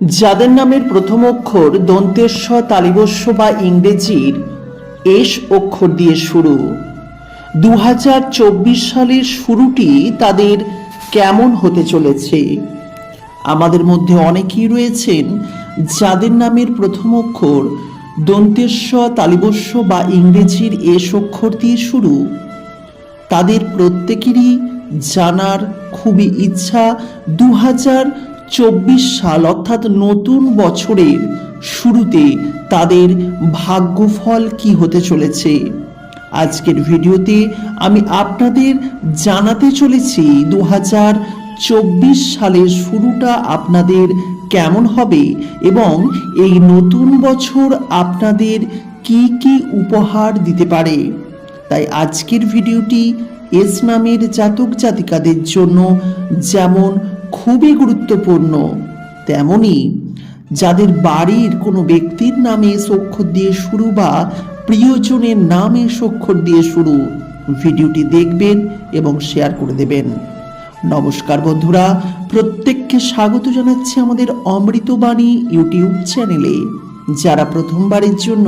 যাদের নামের প্রথম অক্ষর দন্তেশ্ব তালিবস্য বা ইংরেজির এস অক্ষর দিয়ে শুরু। দু হাজার চব্বিশ সালের শুরুটি তাদের কেমন হতে চলেছে? আমাদের মধ্যে অনেকেই রয়েছেন যাদের নামের প্রথম অক্ষর দন্তেশ্ব তালিবস্য বা ইংরেজির এস অক্ষর দিয়ে শুরু। তাদের প্রত্যেকেরই জানার খুবই ইচ্ছা দু হাজার চব্বিশ সাল অর্থাৎ নতুন বছরের শুরুতে তাদের ভাগ্যফল কি হতে চলেছে? আজকের ভিডিওতে আমি আপনাদের জানাতে চলেছি দু চব্বিশ সালের শুরুটা আপনাদের কেমন হবে এবং এই নতুন বছর আপনাদের কি কি উপহার দিতে পারে? তাই আজকের ভিডিওটি এস নামের জাতক জাতিকাদের জন্য যেমন খুবই গুরুত্বপূর্ণ। তেমনি যাদের বাড়ির কোনো ব্যক্তির নামে অক্ষর দিয়ে শুরু বা প্রিয়জনের নামে অক্ষর দিয়ে শুরু, ভিডিওটি দেখবেন এবং শেয়ার করে দেবেন। নমস্কার বন্ধুরা, প্রত্যেককে স্বাগত জানাচ্ছি আমাদের অমৃতবাণী ইউটিউব চ্যানেলে। যারা প্রথমবারের জন্য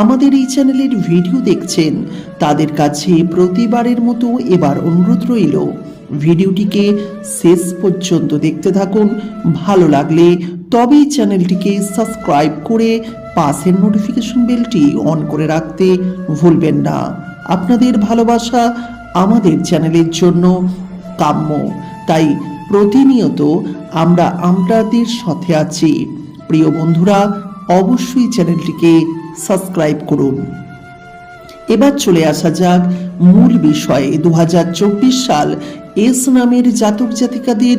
আমাদের এই চ্যানেলের ভিডিও দেখছেন, তাদের কাছে প্রতিবারের মতো এবার অনুরোধ রইল ভিডিওটিকে শেষ পর্যন্ত দেখতে থাকুন। ভালো লাগলে তবেই চ্যানেলটিকে সাবস্ক্রাইব করে পাশের নোটিফিকেশন বেলটি অন করে রাখতে ভুলবেন না। আপনাদের ভালোবাসা আমাদের চ্যানেলের জন্য কাম্য। তাই প্রতিনিয়ত আমরা আপনাদের সাথে আছি। প্রিয় বন্ধুরা, অবশ্যই চ্যানেলটিকে সাবস্ক্রাইব করুন। এবার চলে আসা যাক মূল বিষয়ে। দু হাজার চব্বিশ সাল এস নামের জাতক জাতিকাদের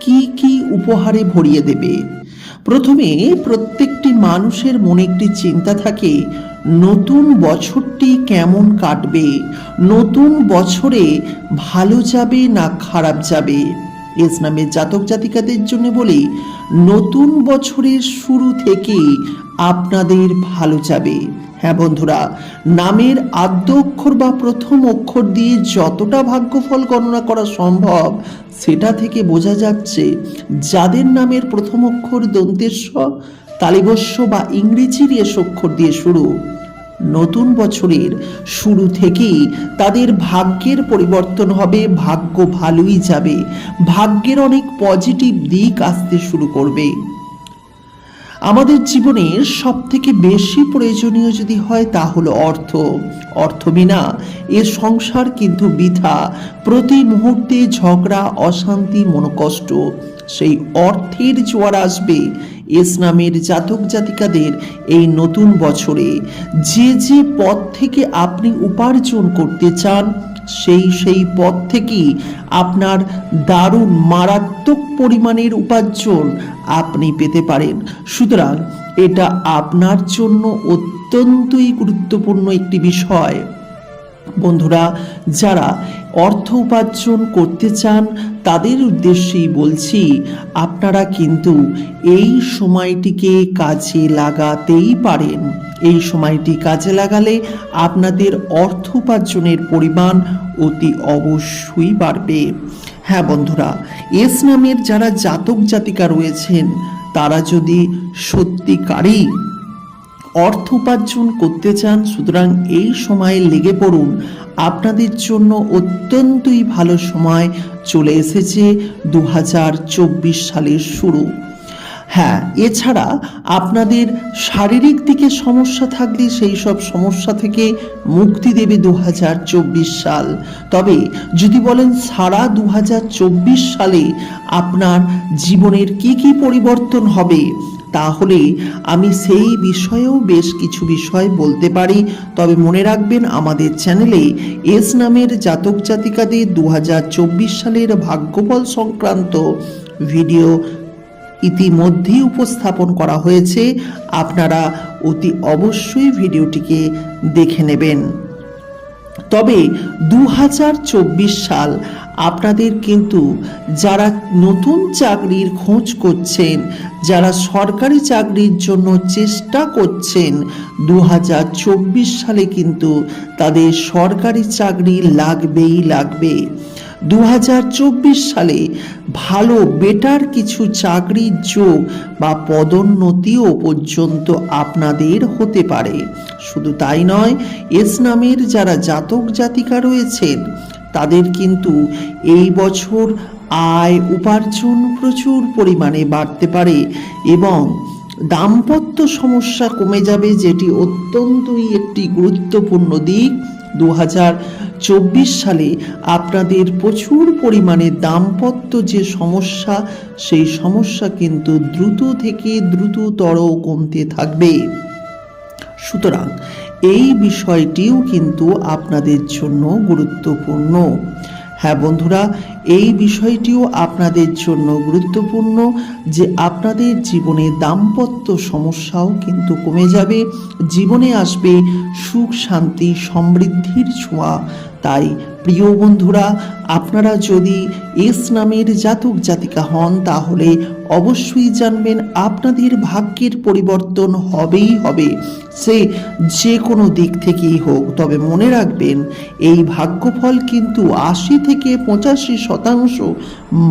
কি কি উপহারে ভরিয়ে দেবে? প্রথমে প্রত্যেকটি মানুষের মনে একটি চিন্তা থাকে, নতুন বছরটি কেমন কাটবে? নতুন বছরে ভালো যাবে না খারাপ যাবে? এস নামের জাতক জাতিকাদের জন্য বলি, নতুন বছরের শুরু থেকেই আপনাদের ভালো যাবে। হ্যাঁ বন্ধুরা, নামের আদ্য অক্ষর বা প্রথম অক্ষর দিয়ে যতটা ভাগ্যফল গণনা করা সম্ভব, সেটা থেকে বোঝা যাচ্ছে যাদের নামের প্রথম অক্ষর দন্তেশ্ব, তালিবস্য বা ইংরেজির এস অক্ষর দিয়ে শুরু। নতুন বছরের শুরু থেকেই তাদের ভাগ্যের পরিবর্তন হবে, ভাগ্য ভালোই যাবে, ভাগ্যের অনেক পজিটিভ দিক আসতে শুরু করবে। আমাদের জীবনের সব থেকে বেশি প্রয়োজনীয় যদি হয় তা হলো অর্থ। অর্থ বিনা এ সংসার কিন্তু বৃথা। প্রতি মুহূর্তে ঝগড়া, অশান্তি, মনোকষ্ট, সেই অর্থের জোয়ার আসবে ইসলামের জাতক জাতিকাদের এই নতুন বছরে। যে যে পথ থেকে আপনি উপার্জন করতে চান সেই সেই পথ থেকেই আপনার দারুণ মারাত্মক পরিমাণের উপার্জন আপনি পেতে পারেন। সুতরাং এটা আপনার জন্য অত্যন্তই গুরুত্বপূর্ণ একটি বিষয়। বন্ধুরা, যারা অর্থ উপার্জন করতে চান, তাদের উদ্দেশ্যেই বলছি, আপনারা কিন্তু এই সময়টিকে কাজে লাগাতেই পারেন। এই সময়টি কাজে লাগালে আপনাদের অর্থ উপার্জনের পরিমাণ অতি অবশ্যই বাড়বে। হ্যাঁ বন্ধুরা, এস নামের যারা জাতক জাতিকা রয়েছেন, তারা যদি সত্যিকারই অর্থ উপার্জন করতে চান, সুতরাং এই সময়ে লেগে পড়ুন। আপনাদের জন্য অত্যন্তই ভালো সময় চলে এসেছে দু হাজার চব্বিশ সালের শুরু। হ্যাঁ এছাড়া আপনাদের শারীরিক দিকে সমস্যা থাকলে সেই সব সমস্যা থেকে মুক্তি দেবে দু হাজার চব্বিশ সাল। তবে যদি বলেন সারা দু হাজার চব্বিশ সালে আপনার জীবনের কি কি পরিবর্তন হবে তাহলে আমি সেই বিষয়েও বেশ কিছু বিষয় বলতে পারি। তবে মনে রাখবেন, আমাদের চ্যানেলে এস নামের জাতক জাতিকাদের দু হাজার চব্বিশ সালের ভাগ্যফল সংক্রান্ত ভিডিও ইতিমধ্যেই উপস্থাপন করা হয়েছে। আপনারা অতি অবশ্যই ভিডিওটিকে দেখে নেবেন। তবে দু হাজার চব্বিশ সাল আপনাদের কিন্তু যারা নতুন চাকরির খোঁজ করছেন, যারা সরকারি চাকরির জন্য চেষ্টা করছেন দু হাজার চব্বিশ সালে কিন্তু তাদের সরকারি চাকরি লাগবেই লাগবে। দু হাজার চব্বিশ সালে ভালো বেটার কিছু চাকরির যোগ বা পদোন্নতিও পর্যন্ত আপনাদের হতে পারে। শুধু তাই নয়, এস নামের যারা জাতক জাতিকা রয়েছেন, তাদের কিন্তু এই বছর আয় উপার্জন প্রচুর পরিমাণে বাড়তে পারে এবং দাম্পত্য সমস্যা কমে যাবে, যেটি অত্যন্তই একটি গুরুত্বপূর্ণ দিক। দু চব্বিশ সালে আপনাদের প্রচুর পরিমাণে দাম্পত্য যে সমস্যা, সেই সমস্যা কিন্তু দ্রুত থেকে দ্রুততর কমতে থাকবে। সুতরাং এই বিষয়টিও কিন্তু আপনাদের জন্য গুরুত্বপূর্ণ। হ্যাঁ বন্ধুরা, এই বিষয়টিও আপনাদের জন্য গুরুত্বপূর্ণ যে আপনাদের জীবনে দাম্পত্য সমস্যাও কিন্তু কমে যাবে, জীবনে আসবে সুখ, শান্তি, সমৃদ্ধির ছোঁয়া। তাই প্রিয় বন্ধুরা, আপনারা যদি এস নামের জাতক জাতিকা হন, তাহলে অবশ্যই জানবেন আপনাদের ভাগ্যের পরিবর্তন হবেই হবে। সে যে কোনো দিক থেকেই হোক, তবে মনে রাখবেন, এই ভাগ্যফল কিন্তু আশি থেকে পঁচাশি শতাংশ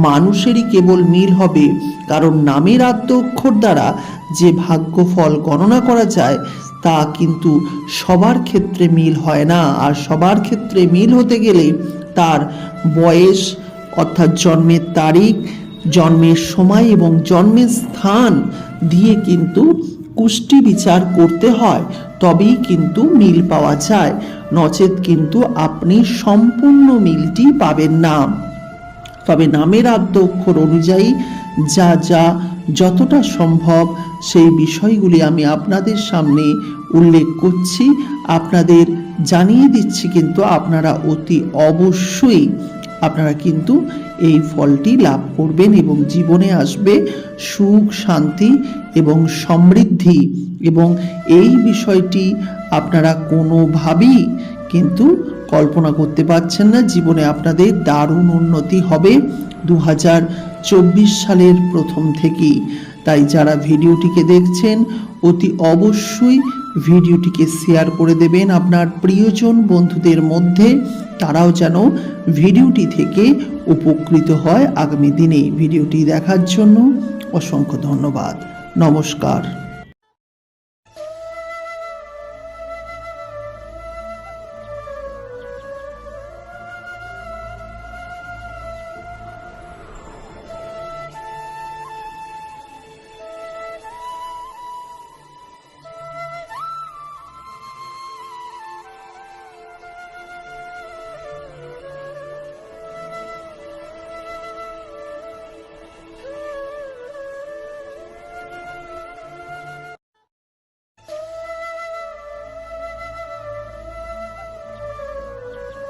মানুষেরই কেবল মিল হবে। কারণ নামের আদ্য অক্ষর দ্বারা যে ভাগ্যফল গণনা করা যায় তা কিন্তু সবার ক্ষেত্রে মিল হয় না। আর সবার ক্ষেত্রে মিল হতে গেলে তার বয়স, অর্থাৎ জন্মের তারিখ, জন্মের সময় এবং জন্মের স্থান দিয়ে কিন্তু কুষ্টি বিচার করতে হয়। তবেই কিন্তু মিল পাওয়া যায়। নচেত কিন্তু আপনি সম্পূর্ণ মিলটি পাবেন না। তবে নামের আদ্য অক্ষর অনুযায়ী যা যা যতটা সম্ভব সেই বিষয়গুলি আমি আপনাদের সামনে উল্লেখ করছি। আপনাদের জানিয়ে দিচ্ছি কিন্তু আপনারা অতি অবশ্যই আপনারা কিন্তু এই ফলটি লাভ করবেন এবং জীবনে আসবে সুখ, শান্তি এবং সমৃদ্ধি এবং এই বিষয়টি আপনারা কোনোভাবেই কিন্তু কল্পনা করতে পারছেন না। জীবনে আপনাদের দারুণ উন্নতি হবে। দু হাজার সালের প্রথম থেকেই। তাই যারা ভিডিওটিকে দেখছেন, অতি অবশ্যই ভিডিওটিকে শেয়ার করে দেবেন আপনার প্রিয়জন বন্ধুদের মধ্যে। তারাও যেন ভিডিওটি থেকে উপকৃত হয় আগামী দিনে ভিডিওটি দেখার জন্য। অসংখ্য ধন্যবাদ। নমস্কার।